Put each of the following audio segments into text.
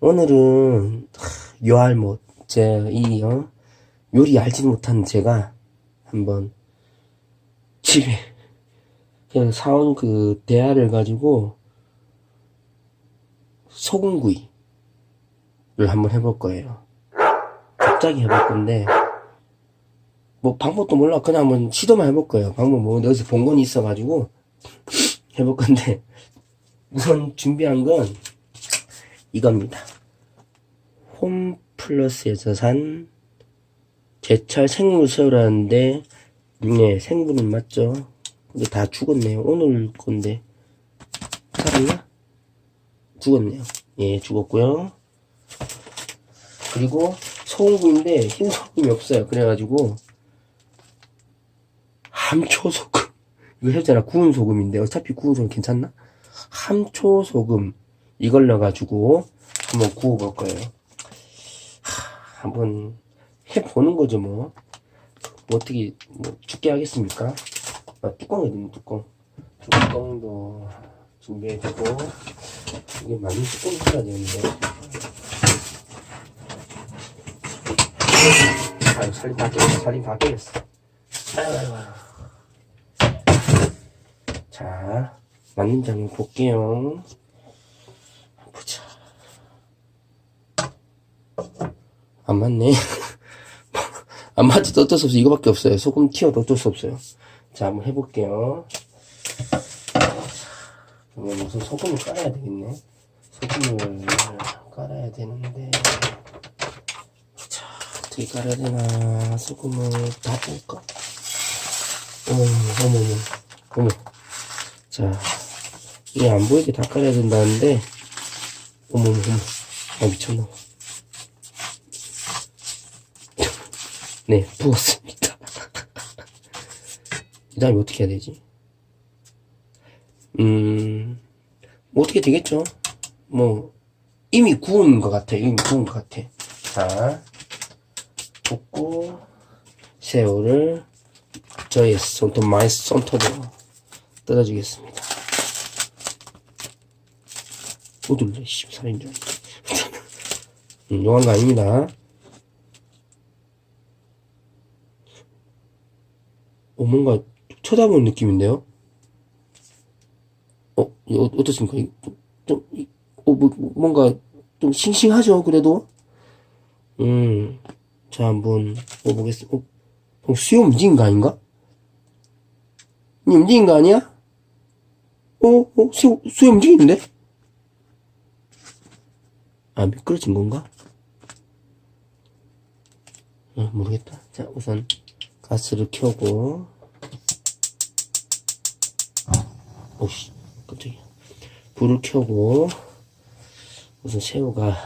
오늘은 요알못 제이 어? 요리 알지 못한 제가 한번 집에 그냥 사온 그 대야를 가지고 소금구이를 한번 해볼 거예요. 갑자기 해볼 건데 뭐 방법도 몰라 그냥 한번 시도만 해볼 거예요. 방법 뭐 어디서 본 건 있어가지고 해볼 건데 우선 준비한 건 이겁니다. 홈플러스에서 산 제철 생물 새우라는데 네 생물은 맞죠? 근데 다 죽었네요. 오늘 건데 살았나? 죽었네요. 예, 죽었고요. 그리고 소금구인데 흰 소금이 없어요. 그래가지고 함초 소금 이거 했잖아 구운 소금인데 어차피 구운 소금 괜찮나? 함초 소금 이걸 넣어가지고 한번 구워볼 거예요. 하, 한번 해보는 거죠 뭐. 뭐 어떻게 뭐 죽게 하겠습니까? 아, 뚜껑이 있는 뚜껑. 뚜껑도 준비해두고 이게 많이 뚜껑 있어야 되는데. 아유 살림 다 깨졌어. 살림 다 깨졌어. 자 맞는지 한번 볼게요. 보자. 안 맞네. 안 맞지 어쩔 수 없어. 이거밖에 없어요. 소금 튀어도 어쩔 수 없어요. 자, 한번 해볼게요. 그러면 무슨 소금을 깔아야 되겠네. 소금을 깔아야 되는데. 자, 어떻게 깔아야 되나. 소금을 다 볼까? 어머, 어머, 어머, 어머. 자, 이게 안 보이게 다 깔아야 된다는데. 어머, 어머, 어머. 아, 미쳤나. 네, 부었습니다. 이 다음에 어떻게 해야 되지? 음, 뭐 어떻게 되겠죠? 뭐, 이미 구운 것 같아. 이미 구운 것 같아. 자, 볶고, 새우를 저의 손톱, 마이 손톱으로 뜯어주겠습니다. 오돌래, 씨, 살인 줄 알았네. 음, 용한 거 아닙니다. 어, 뭔가 쳐다보는 느낌인데요? 어, 어- 어떻습니까? 좀, 이- 어, 뭐, 뭐, 뭔가 좀 싱싱하죠, 그래도? 음, 자, 한번 먹어보겠습니다. 어, 어, 수요 움직인 거 아닌가? 이 움직인 거 아니야? 어, 어, 수요, 수요 움직이는데? 아, 미끄러진 건가? 어, 모르겠다. 자, 우선 가스를 켜고. 오씨 깜짝이야. 불을 켜고 우선 새우가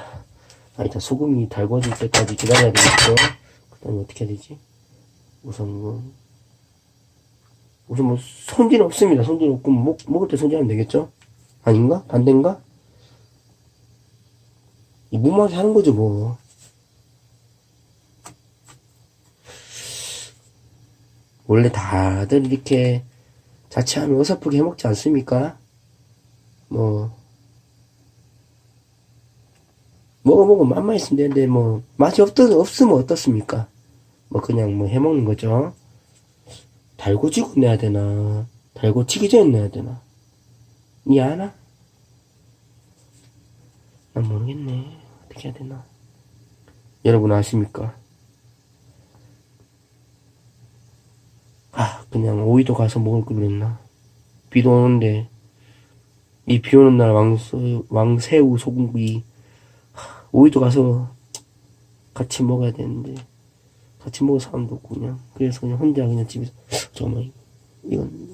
아 일단 소금이 달궈질 때까지 기다려야 되겠죠? 그 다음에 어떻게 해야 되지? 우선 뭐 우선 뭐 손질 없습니다. 손질 없고 먹, 먹을 때 손질하면 되겠죠? 아닌가? 반대인가? 이 무맛에 하는 거죠 뭐 원래 다들 이렇게 자취하면 어설프게 해먹지 않습니까? 뭐, 먹어 먹어 맛만 있으면 되는데, 뭐, 맛이 없, 없으면 어떻습니까? 뭐, 그냥 뭐 해먹는 거죠. 달고지고 내야 되나? 달고치기 전에 내야 되나? 니 아나? 난 모르겠네. 어떻게 해야 되나? 여러분 아십니까? 아, 그냥 오이도 가서 먹을 걸 그랬나? 비도 오는데, 이 비 오는 날 왕새, 왕새우 소금구이, 하, 오이도 가서 같이 먹어야 되는데, 같이 먹을 사람도 없고, 그냥. 그래서 그냥 혼자 그냥 집에서, 잠깐만, 이건,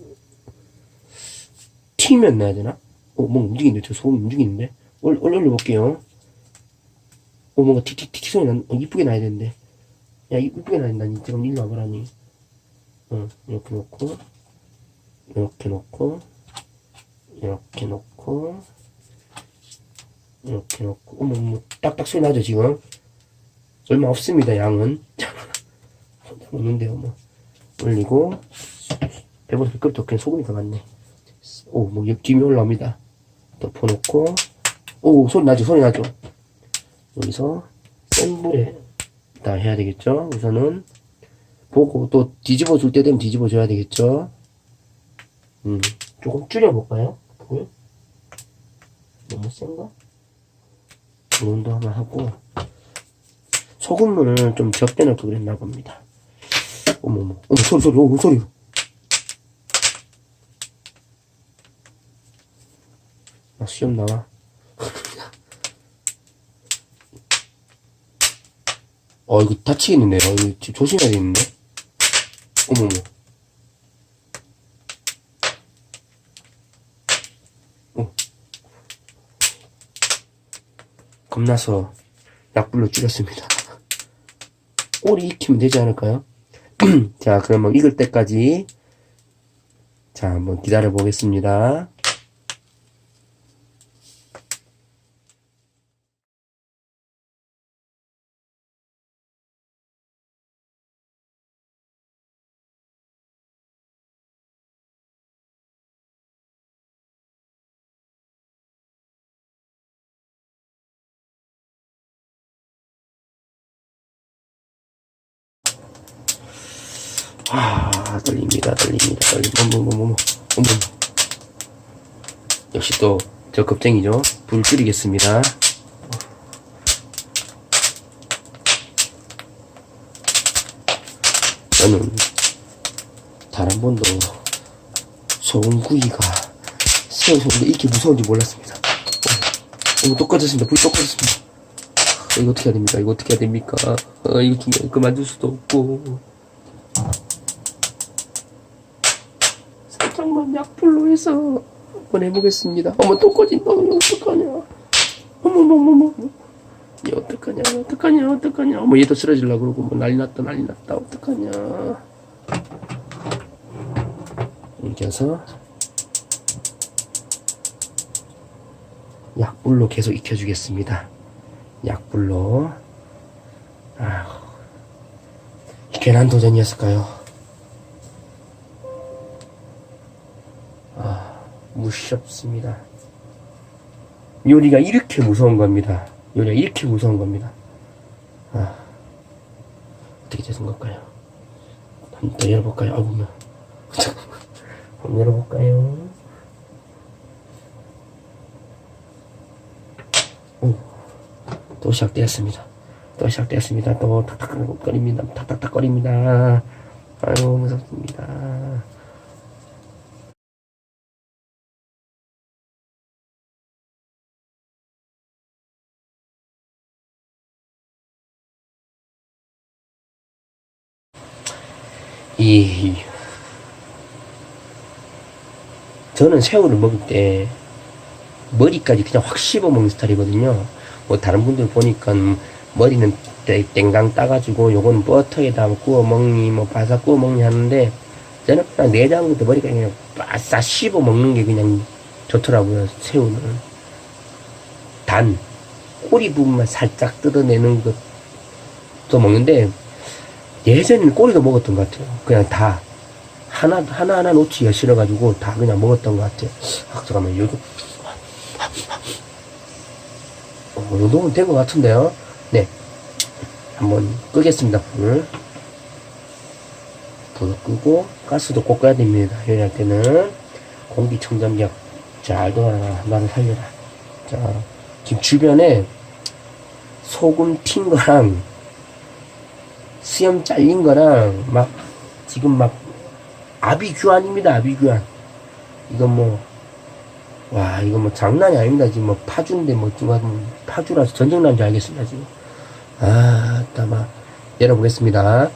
튀면 넣어야 되나? 어, 뭔가 움직이는데, 저 소금 움직이는데? 얼, 얼, 올려볼게요. 어, 뭔가 틱틱틱 소리 난, 어, 이쁘게 나야 되는데. 야, 이쁘게 나야 된다니. 그럼 일로 와보라니. 응, 이렇게 놓고, 이렇게 놓고, 이렇게 놓고, 이렇게 놓고, 어머, 뭐, 딱딱 소리 나죠, 지금? 얼마 없습니다, 양은. 혼자 먹는데요, 뭐. 올리고, 배보다 배꼽도 그냥 소금이 더 많네. 오, 뭐, 옆 뒤에 올라옵니다. 덮어놓고, 오, 소리 나죠, 소리 나죠. 여기서 센 불에 다 해야 되겠죠? 우선은 보고 또 뒤집어 줄 때 되면 뒤집어 줘야 되겠죠? 음, 조금 줄여볼까요? 불? 너무 센가? 이 정도 한번 하고 소금을 좀 적게 걸 그랬나 봅니다. 어머머, 어머 소리 소리, 어머 소리. 아 시험 나와. 어 이거 다치겠는데요. 이거 지- 조심해야 되겠는데. 어머머. 어. 겁나서 약불로 줄였습니다. 오리 익히면 되지 않을까요? 자, 그러면 익을 때까지 자, 한번 기다려 보겠습니다. 아, 떨립니다, 떨립니다, 떨립니다. 어머, 어머. 역시 또, 저 겁쟁이죠? 불 줄이겠습니다. 저는, 단 한 번도 소금구이가 새우 소금이 이렇게 무서운지 몰랐습니다. 어, 또 꺼졌습니다. 불. 어, 이거 어떻게 해야 됩니까? 이거 어떻게 해야 됩니까? 어, 이거 중요해. 그만둘 수도 없고. 살짝만 약불로 해서 한번 해보겠습니다. 어머 또 꺼진다. 어떡하냐. 어머머머머. 얘 어떡하냐. 어떡하냐. 어떡하냐. 어머 얘도 쓰러질라 그러고 뭐 난리 났다 난리 났다. 어떡하냐. 해서 약불로 계속 익혀주겠습니다. 약불로. 아휴. 괜한 도전이었을까요? 무섭습니다. 요리가 이렇게 무서운 겁니다. 요리가 이렇게 무서운 겁니다. 아, 어떻게 되는 걸까요? 한번 더 열어볼까요? 아, 보면. 한번 열어볼까요? 오, 또 시작되었습니다. 또 시작되었습니다. 또 탁탁거립니다. 탁탁탁거립니다. 아유, 무섭습니다. 이 저는 새우를 먹을 때 머리까지 그냥 확 씹어 먹는 스타일이거든요. 뭐 다른 분들 보니까 머리는 땡- 땡강 따가지고 요거는 버터에다 구워 먹니 뭐 바삭 구워 먹니 하는데 저는 그냥 내장부터 머리까지 그냥 바싹 씹어 먹는 게 그냥 좋더라고요. 새우는 단 꼬리 부분만 살짝 뜯어내는 것도 먹는데 예전에는 꼬리도 먹었던 것 같아요. 그냥 다 하나 하나 하나 놓치기가 싫어가지고 다 그냥 먹었던 것 같아요. 아, 잠깐만 여기 어, 이 정도면 된 것 같은데요. 네, 한번 끄겠습니다 불. 불 끄고 가스도 꼭 꺼야 됩니다. 요리할 때는 공기청정기가 잘 돌아라 나를 살려라. 자 지금 주변에 소금 튄 거랑 수염 잘린 거랑 막 지금 막 아비규환입니다 아비규환. 이건 뭐 와 이거 뭐 장난이 아닙니다. 지금 뭐 파주인데 뭐 지금 파주라서 전쟁 난줄 알겠습니다 지금. 아 따마 열어보겠습니다.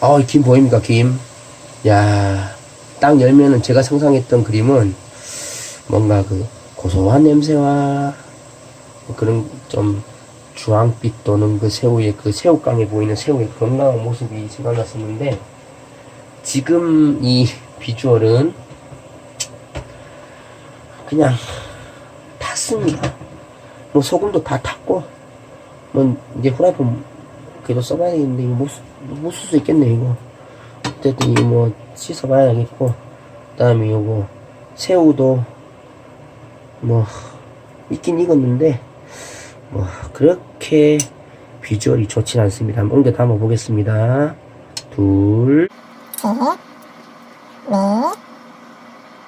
야어김 보입니까 김야딱 열면은 제가 상상했던 그림은 뭔가 그 고소한 냄새와 그런 좀 주황빛 또는 그 새우의 그 새우깡에 보이는 새우의 건강한 모습이 생각났었는데 지금 이 비주얼은 그냥 탔습니다. 뭐 소금도 다 탔고 뭐 이제 후라이팬 그래도 써봐야 되겠는데 이거 못, 못쓸 수 있겠네 이거 어쨌든 이거 뭐 씻어봐야 겠고 그 다음에 요거 새우도 뭐 익긴 익었는데 뭐 그렇게 비주얼이 좋진 않습니다. 한번 옮겨 담아 보겠습니다. 둘, 셋, 넷,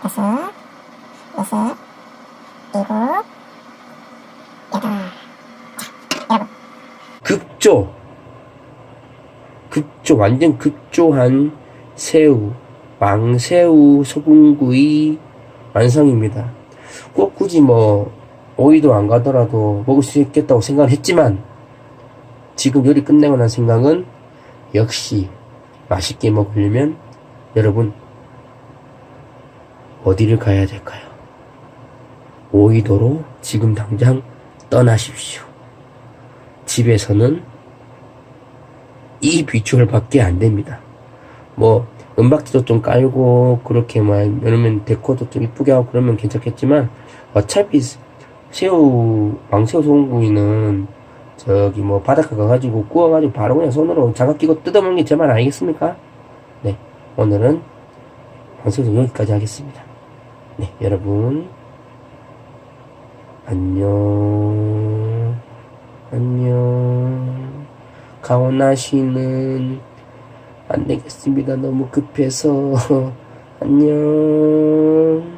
다섯, 여섯, 일곱, 여덟. 급조, 급조 완전 급조한 새우, 망새우 소금구이 완성입니다. 꼭 굳이 뭐 오이도 안 가더라도 먹을 수 있겠다고 생각을 했지만 지금 요리 끝내고 난 생각은 역시 맛있게 먹으려면 여러분 어디를 가야 될까요? 오이도로 지금 당장 떠나십시오. 집에서는 이 비주얼밖에 안 됩니다. 뭐 은박지도 좀 깔고 그렇게 막 이러면 데코도 좀 이쁘게 하고 그러면 괜찮겠지만 어차피 새우 왕새우 소금구이는 저기 뭐 바닷가 가가지고 구워가지고 바로 그냥 손으로 장갑 끼고 뜯어먹는 게 제 말 아니겠습니까? 네 오늘은 왕새우 여기까지 하겠습니다. 네 여러분 안녕 안녕 가오나 씨는 안 되겠습니다. 너무 급해서 안녕